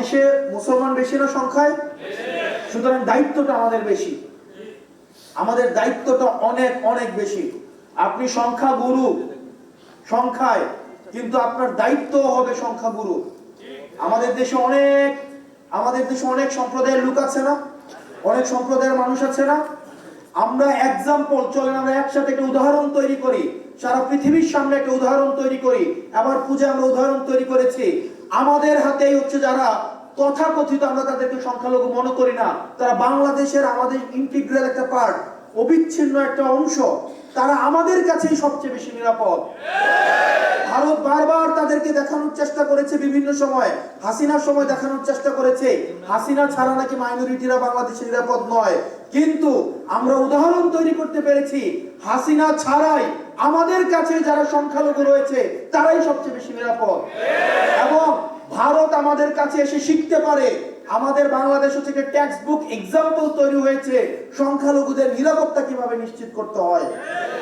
বাংলাদেশে মুসলমান বেশি না সংখ্যায়? সুতরাং দায়িত্বটা আমাদের বেশি। আমাদের দায়িত্বটা অনেক অনেক বেশি। আপনি সংখ্যা গুরু সংখ্যায়, কিন্তু আপনার দায়িত্ব হবে সংখ্যা গুরু আমাদের দেশে অনেক, আমাদের দেশে অনেক সম্প্রদায়ের লোক আছে না? অনেক সম্প্রদায়ের মানুষ আছে না? আমরা এক্সাম্পল চলেন আমরা একসাথে একটা উদাহরণ তৈরি করি। সারা পৃথিবীর সামনে একটা উদাহরণ তৈরি করি। আবার পূজা আমরা উদাহরণ তৈরি করেছি। আমাদের হাতেই হচ্ছে যারা তথাকথিত আমরা তাদেরকে সংখ্যালঘু মনে করি না। তারা বাংলাদেশের আমাদের ইন্টিগ্রাল একটা পার্ট, অবিচ্ছিন্ন একটা অংশ। তারা আমাদের কাছেই সবচেয়ে বেশি নিরাপদ। ভারত বারবার তাদেরকে দেখানোর চেষ্টা করেছে বিভিন্ন সময়। হাসিনার সময় দেখানোর চেষ্টা করেছে। হাসিনা ছাড়া নাকি মাইনরিটিরা বাংলাদেশে নিরাপদ নয়। কিন্তু আমরা উদাহরণ তৈরি করতে পেরেছি, হাসিনা ছাড়াই আমাদের কাছে যারা সংখ্যালঘু রয়েছে, তারাই সবচেয়ে বেশি নিরাপদ। এবং ভারত আমাদের কাছে এসে শিখতে পারে। আমাদের বাংলাদেশ থেকে টেক্সট বুক এক্সাম্পল তৈরি হয়েছে। সংখ্যালঘুদের নিরাপত্তা কীভাবে নিশ্চিত করতে হয়?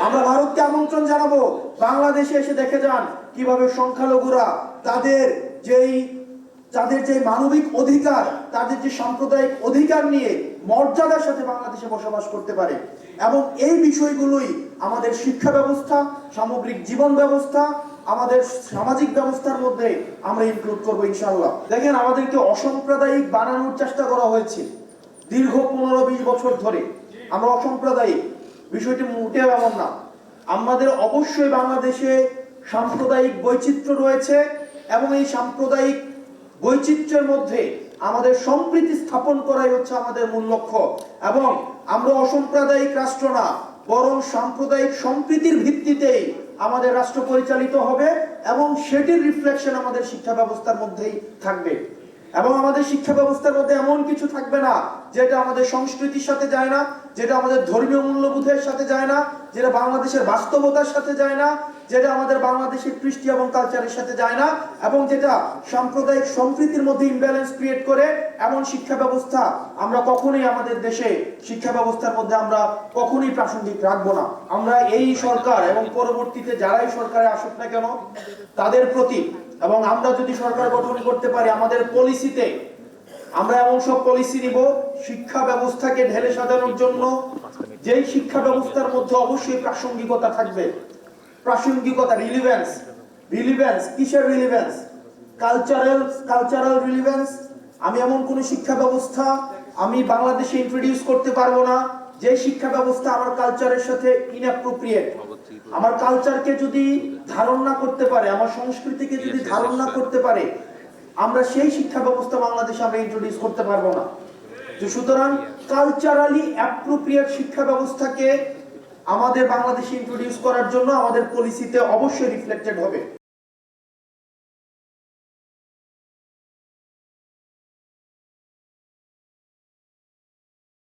আমরা ভারতকে আমন্ত্রণ জানাব। বাংলাদেশে এসে দেখে যান কীভাবে সংখ্যালঘুরা তাদের যেই, তাদের যে মানবিক অধিকার, তাদের যে সাম্প্রদায়িক অধিকার নিয়ে মর্যাদার সাথে বাংলাদেশে বসবাস করতে পারে। এবং এই বিষয়গুলোই আমাদের শিক্ষা ব্যবস্থা, সামগ্রিক জীবন ব্যবস্থা আমাদের সামাজিক ব্যবস্থার মধ্যে আমরা ইনক্লুড করব ইনশাল্লাহ দেখেন, আমাদেরকে অসাম্প্রদায়িক বানানোর চেষ্টা করা হয়েছে দীর্ঘ পনেরো বিশ বছর ধরে। আমরা অসাম্প্রদায়িক, বিষয়টি মোটেও এমন না। আমাদের অবশ্যই বাংলাদেশে সাম্প্রদায়িক বৈচিত্র্য রয়েছে এবং এই সাম্প্রদায়িক বৈচিত্র্যের মধ্যে আমাদের সম্প্রীতি স্থাপন করাই হচ্ছে আমাদের মূল লক্ষ্য। এবং আমরা অসাম্প্রদায়িক রাষ্ট্র না বরং সাম্প্রদায়িক সম্প্রীতির ভিত্তিতেই আমাদের রাষ্ট্র পরিচালিত হবে এবং সেটির রিফ্লেকশন আমাদের শিক্ষা ব্যবস্থার মধ্যেই থাকবে। এবং আমাদের শিক্ষা ব্যবস্থার মধ্যে এমন কিছু থাকবে না, যেটা আমাদের সংস্কৃতির সাথে যায় না, যেটা আমাদের ধর্মীয় মূল্যবোধের সাথে যায় না, যেটা বাংলাদেশের বাস্তবতার সাথে যায় না যেটা আমাদের বাংলাদেশের কৃষ্টি এবং কালচারের সাথে যায় না, এবং যেটা সাম্প্রদায়িক সম্প্রীতির মধ্যে ইমব্যালেন্স ক্রিয়েট করে, এমন শিক্ষা ব্যবস্থা আমরা কখনোই আমাদের দেশে শিক্ষা ব্যবস্থার মধ্যে আমরা কখনোই প্রাসঙ্গিক রাখব না। আমরা এই সরকার এবং পরবর্তীতে যারাই সরকারে আসুক না কেন, তাদের প্রতি এবং আমরা যদি সরকার গঠন করতে পারি, আমাদের পলিসিতে আমরা এমন সব পলিসি নিব, শিক্ষা ব্যবস্থাকে ঢেলে সাজানোর জন্য যেই শিক্ষা ব্যবস্থার মধ্যে অবশ্যই প্রাসঙ্গিকতা থাকবে। প্রাসঙ্গিকতা রিলিভেন্স রিলিভেন্স কিসের রিলিভেন্স কালচারাল কালচারাল রিলিভেন্স আমি এমন কোন শিক্ষা ব্যবস্থা আমি বাংলাদেশে ইন্ট্রোডিউস করতে পারব না যে শিক্ষা ব্যবস্থা আমার কালচারের সাথে ইনঅ্যাপ্রোপ্রিয়েট আমার কালচারকে যদি ধারণ না করতে পারে আমার সংস্কৃতিকে যদি ধারণ না করতে পারে আমরা সেই শিক্ষা ব্যবস্থা বাংলাদেশে আমরা ইন্ট্রোডিউস করতে পারব না। তো সুতরাং কালচারালি অ্যাপ্রোপ্রিয়েট শিক্ষা ব্যবস্থাকে আমাদের বাংলাদেশে ইন্ট্রোডিউস করার জন্য আমাদের পলিসিতে অবশ্যই রিফ্লেক্টেড হবে।